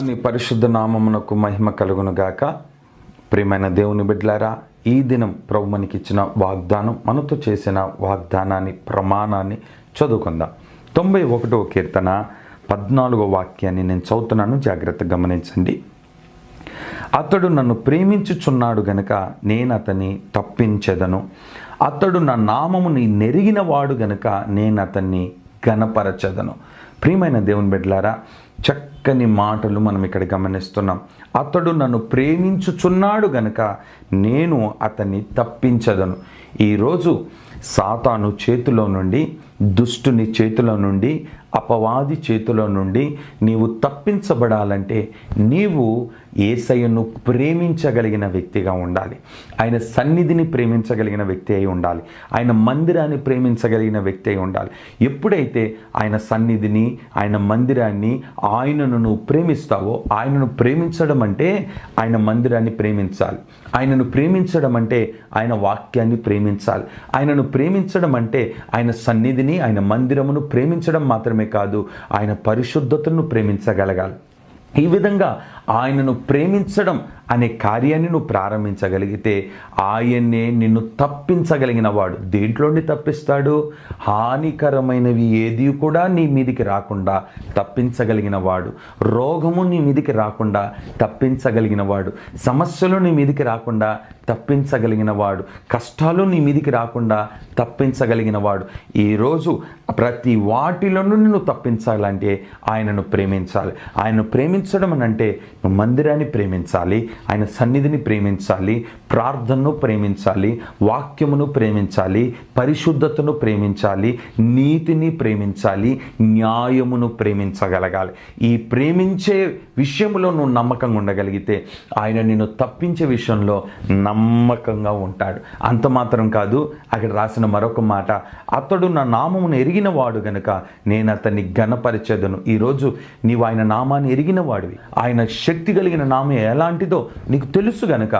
పరిశుద్ధ నామమునకు మహిమ కలుగును గాక. ప్రియమైన దేవుని బిడ్లారా ఈ దినం ప్రభు మనకిచ్చిన వాగ్దానం మనతో చేసిన వాగ్దానాన్ని ప్రమాణాన్ని చదువుకుందాం. తొంభై ఒకటో కీర్తన పద్నాలుగో వాక్యాన్ని నేను చదువుతున్నాను. జాగ్రత్తగా గమనించండి. అతడు నన్ను ప్రేమించుచున్నాడు గనుక నేను అతన్ని తప్పించెదను. అతడు నా నామముని నెరిగిన వాడు గనుక నేను అతన్ని గనపరచదను ప్రియమైన దేవుని బిడ్డలారా చక్కని మాటలు మనం ఇక్కడ గమనిస్తున్నాం. అతడు నన్ను ప్రేమించుచున్నాడు గనుక నేను అతన్ని తప్పించదను. ఈరోజు సాతాను చేతిలో నుండి దుష్టుని చేతిలో నుండి అపవాది చేతిలో నుండి నీవు తప్పించబడాలంటే నీవు ఏసయ్యను ప్రేమించగలిగిన వ్యక్తిగా ఉండాలి. ఆయన సన్నిధిని ప్రేమించగలిగిన వ్యక్తి అయి ఉండాలి. ఆయన మందిరాన్ని ప్రేమించగలిగిన వ్యక్తి అయి ఉండాలి. ఎప్పుడైతే ఆయన సన్నిధిని ఆయన మందిరాన్ని ఆయనను నువ్వు ప్రేమిస్తావో ఆయనను ప్రేమించడం అంటే ఆయన మందిరాన్ని ప్రేమించాలి. ఆయనను ప్రేమించడం అంటే ఆయన వాక్యాన్ని ప్రేమించాలి. ఆయనను ప్రేమించడం అంటే ఆయన సన్నిధిని ఆయన మందిరమును ప్రేమించడం మాత్రమే కాదు ఆయన పరిశుద్ధతను ప్రేమించగలగాలి. ఈ విధంగా ఆయనను ప్రేమించడం అనే కార్యాన్ని నువ్వు ప్రారంభించగలిగితే ఆయన్నే నిన్ను తప్పించగలిగిన వాడు. దేంట్లోని తప్పిస్తాడు? హానికరమైనవి ఏది కూడా నీ మీదికి రాకుండా తప్పించగలిగిన వాడు. రోగము నీ మీదికి రాకుండా తప్పించగలిగిన వాడు. సమస్యలు నీ మీదికి రాకుండా తప్పించగలిగిన వాడు. కష్టాలు నీ మీదికి రాకుండా తప్పించగలిగిన వాడు. ఈరోజు ప్రతి వాటిలోనూ నిన్ను తప్పించాలంటే ఆయనను ప్రేమించాలి. ఆయనను ప్రేమించడం అని అంటే మందిరాన్ని ప్రేమించాలి ఆయన సన్నిధిని ప్రేమించాలి ప్రార్థనను ప్రేమించాలి వాక్యమును ప్రేమించాలి పరిశుద్ధతను ప్రేమించాలి నీతిని ప్రేమించాలి న్యాయమును ప్రేమించగలగాలి. ఈ ప్రేమించే విషయంలో నువ్వు నమ్మకంగా ఉండగలిగితే ఆయన నిన్ను తప్పించే విషయంలో నమ్మకంగా ఉంటాడు. అంత మాత్రం కాదు అక్కడ రాసిన మరొక మాట అతడు నా నామమును ఎరిగిన వాడు గనుక నేను అతన్ని గణపరిచేదను ఈరోజు నీవు ఆయన నామాన్ని ఎరిగిన వాడివి ఆయన శక్తి కలిగిన నామే. ఎలాంటిదో నీకు తెలుసు గనుక.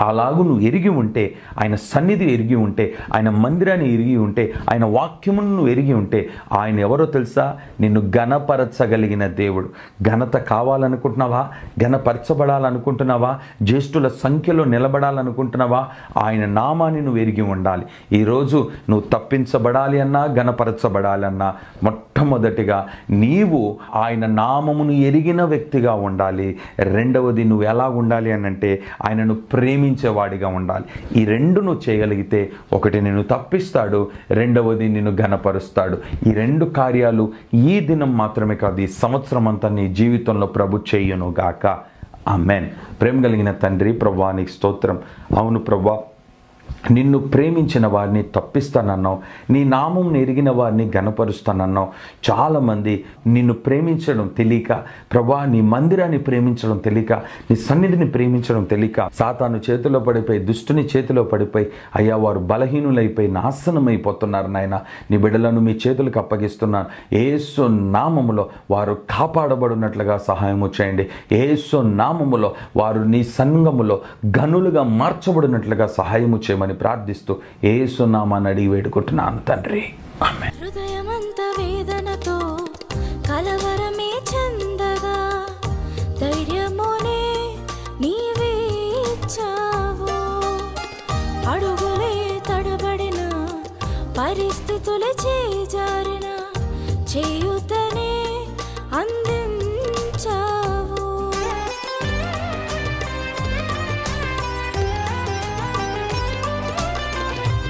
అలాగూ నువ్వు ఎరిగి ఉంటే ఆయన సన్నిధి ఎరిగి ఉంటే ఆయన మందిరాన్ని ఎరిగి ఉంటే ఆయన వాక్యమును నువ్వు ఎరిగి ఉంటే ఆయన ఎవరో తెలుసా? నిన్ను ఘనపరచగలిగిన దేవుడు. ఘనత కావాలనుకుంటున్నావా? ఘనపరచబడాలనుకుంటున్నావా? జ్యేష్ఠుల సంఖ్యలో నిలబడాలనుకుంటున్నావా? ఆయన నామాన్ని నువ్వు ఎరిగి ఉండాలి. ఈరోజు నువ్వు తప్పించబడాలి అన్నా ఘనపరచబడాలి అన్నా మొట్టమొదటిగా నీవు ఆయన నామమును ఎరిగిన వ్యక్తిగా ఉండాలి. రెండవది నువ్వు ఎలా ఉండాలి అనంటే ఆయనను ప్రేమి ప్రేమించేవాడిగా ఉండాలి. ఈ రెండు నువ్వు చేయగలిగితే ఒకటి నిన్ను తప్పిస్తాడు రెండవది నిన్ను ఘనపరుస్తాడు. ఈ రెండు కార్యాలు ఈ దినం మాత్రమే కాదు ఈ సంవత్సరం అంతా నీ జీవితంలో ప్రభు చేయును గాక ఆమెన్. ప్రేమ కలిగిన తండ్రి ప్రభానికి స్తోత్రం. అవును ప్రభా నిన్ను ప్రేమించిన వారిని తప్పిస్తానన్నావు. నీ నామం ఎరిగిన వారిని గనపరుస్తానన్నావు చాలామంది నిన్ను ప్రేమించడం తెలియక ప్రభా నీ మందిరాన్ని ప్రేమించడం తెలియక నీ సన్నిధిని ప్రేమించడం తెలియక సాతాను చేతిలో పడిపోయి దుష్టుని చేతిలో పడిపోయి అయ్యా వారు బలహీనులైపోయి నాశనమైపోతున్నారు నాయన. నీ బిడ్డలను మీ చేతులకు అప్పగిస్తున్నాను. ఏసు నామములో వారు కాపాడబడినట్లుగా సహాయము చేయండి. ఏసు నామములో వారు నీ సంఘములో గనులుగా మార్చబడినట్లుగా సహాయము చేయమని ప్రార్థిస్తూ ఏసు నామాన్ని అడిగి వేడుకుంటున్నాను తండ్రి. ఆమె హృదయమంత వేదనతో కలవరమే చందగా ధైర్యమునే నీవే ఇచ్చావు. అడుగులే తడబడిన పరిస్థితులు చేజారిన చేయుతనే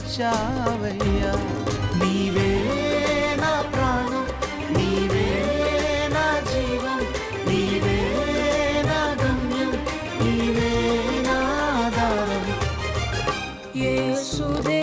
ఉపదేశమిచ్చావయ్యా నీవే నా ప్రాణం నీవే నా జీవం నీవే నా గమ్యం నీవే నా ఆధారం ఏసుదే